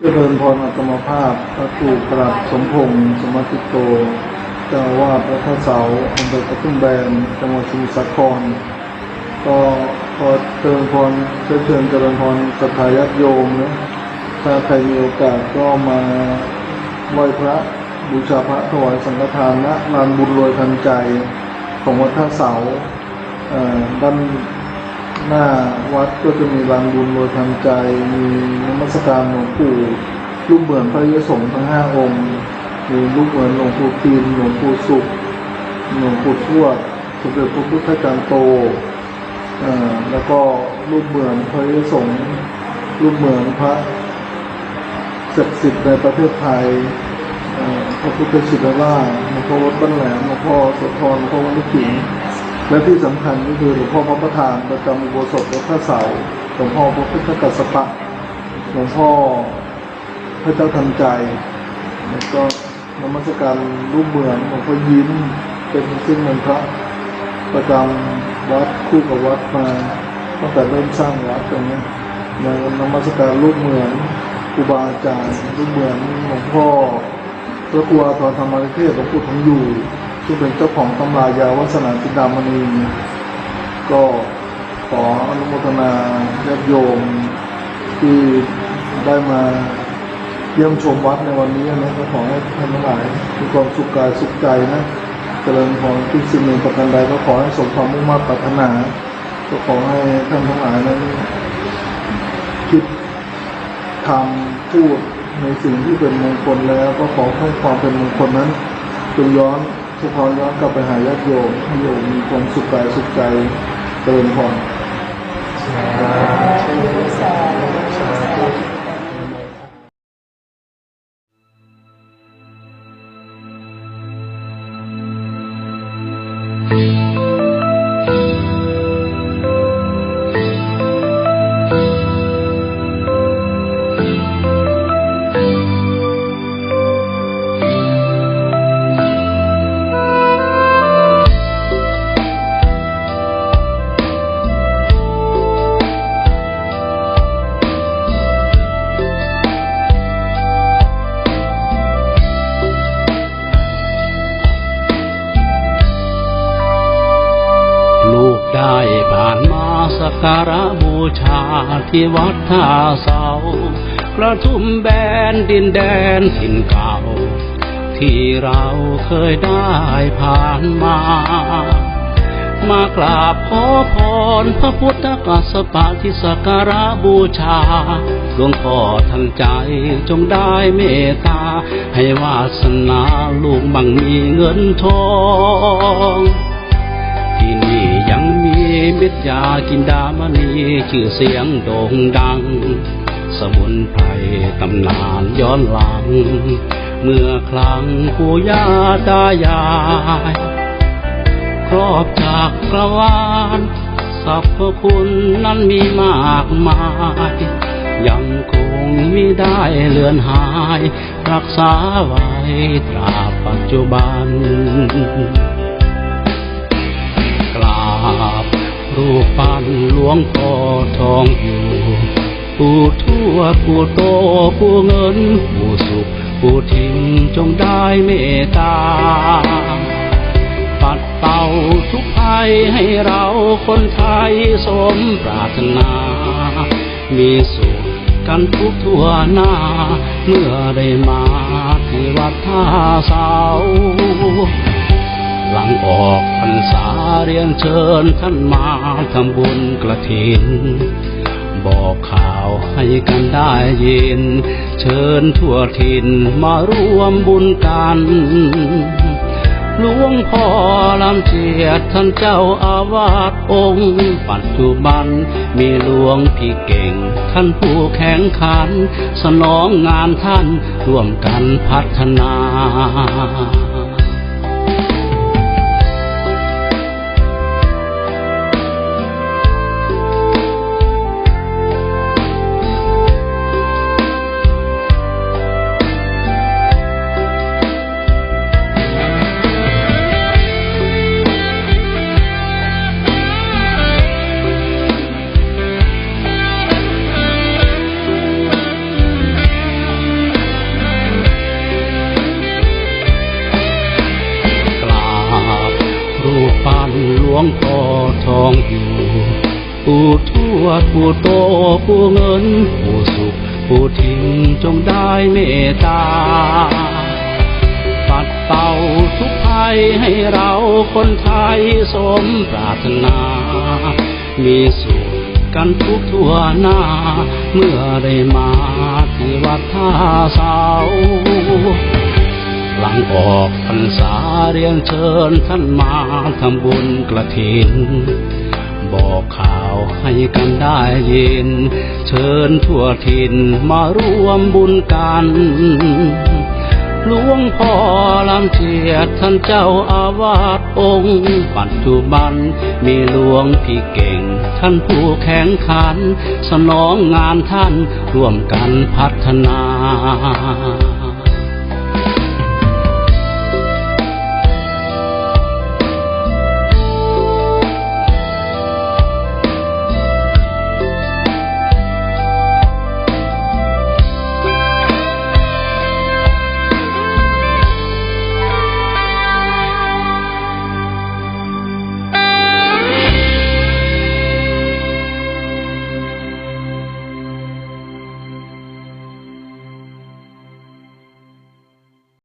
เจริญพรอัตมภาพพระครูปรับสมพงษ์สมติโตเจ้าวาดวัดพระเสาอำเภอกระทุ่มแบนจังหวัดสมุทรสาคร ก็ขอเจริญพรเชิญเชิญเจริญพรศรัทธาญาติโยมนะถ้าใครมีโอกาสก็มาไหว้พระบูชาพระถวายสังฆทานณลานบุญรวยทันใจของวัดท่าเสาด้าน หน้าวัดก็จะมีลานบุญรวยทันใจ มีนมัสการหลวงปู่รูปเหมือนพระยสงฆ์ทั้งห้าองค์มีรูปเหมือนหลวงปู่ตีนหลวงปู่สุขหลวงปู่ทวดสมเด็จพระพุทธจารย์โตอ่แล้วก็รูปเหมือนพระยสงฆ์รูปเหมือนพระศักดิ์สิทธิ์ในประเทศไทยอ่อพระพุทธชินราชหลวงพ่อวัดบ้านแหลมหลวงพ่อโสธรหลวงพ่อวัดลูกขิง และที่สำคัญก็คือหลวงพ่อพระประธานประจำอุโบสถวัดพระเสาหลวงพ่อพระพุทธกัสสปะหลวงพ่อพระเจ้าทันใจแล้วก็นมัสการรูปเหมือนหลวงพ่อยิ้มเป็นซึ่งเป็นพระประจำวัดคู่กับวัดมาตั้งแต่เริ่มสร้างวัดตรงนี้ในนมัสการรูปเหมือนครูบาอาจารย์รูปเหมือนหลวงพ่อพระครูอาทรธรรมนิเทศหลวงปู่ทองอยู่ ซึ่เป็นเจ้าของตำรายาวัฒนาจินดามณี ก็ขออนุโมทนาญาติโยมที่ได้มาเยี่ยมชมวัดในวันนี้นะก็ขอให้ท่านทั้งหลายมีความสุขกายสุขใจนะเจริญพรทุกสิ่งหนึ่งประการใดก็ขอให้สมความมุ่งมั่นปรารถนาก็ขอให้ท่านทั้งหลายนั้นคิดทำพูดในสิ่งที่เป็นมงคลแล้ว ก็ขอให้ความเป็นมงคลนั้นจงย้อน สะท้อนย้อนกลับไปหาญาติโยมให้โยมมีความสุขกายสุขใจเติมพรลู มาสักการะบูชาที่วัดท่าเสากระทุ่มแบนดินแดนถิ่นเก่า ที่เราเคยได้ผ่านมา มากราบขอพรพระพุทธกัสปะที่สักการะบูชาหลวงพ่อทันใจจงได้เมตตา ให้วาสนาลูกบังมีเงินทอง ที่นี่ยังมีมิตรยากินดามณีชื่อเสียงโด่งดัง สมุนไพรตำนานย้อนหลัง เมื่อครั้งปู่ย่าตายาย ครอบจากกระวานสรรพคุณนั้นมีมากมาย ยังคงมิได้เลือนหาย รักษาไว้ตราปัจจุบันาบรูปปั้นหลวงพ่อทองอยู่ผู้ทั่วผู้โตผู้เงินผู้สุขผู้ทิ้งจงได้เมตตา ปัดเป่าทุกภัยให้เราคนไทยสมปรารถนา มีสุขกันทุกทั่วหน้า เมื่อได้มาที่วัดท่าเสา ออกพรรษาเรียนเชิญท่านมาทำบุญกระถิน บอกข่าวให้กันได้ยิน เชิญทั่วถิ่นมาร่วมบุญกันหลวงพ่อลำเจียดท่านเจ้าอาวาสองค์ปัจจุบัน มีหลวงพี่เก่ง ท่านผู้แข็งขัน สนองงานท่านร่วมกันพัฒนา องอยู่ผู้ทวดผู้โตผู้เงินผู้สุขผู้ทิ้งจงได้เมตตา ปัดเป่าทุกภัยให้เราคนไทยสมปรารถนา มีสุขกันทุกทั่วหน้า เมื่อได้มาที่วัดท่าเสา ออกพรรษาเรียนเชิญท่านมาทำบุญกระถิน บอกข่าวให้กันได้ยิน เชิญทั่วถิ่นมาร่วมบุญกันหลวงพ่อลำเจียดท่านเจ้าอาวาสองค์ ปัจจุบันมีหลวงพี่เก่ง ท่านผู้แข็งขัน สนองงานท่านร่วมกันพัฒนา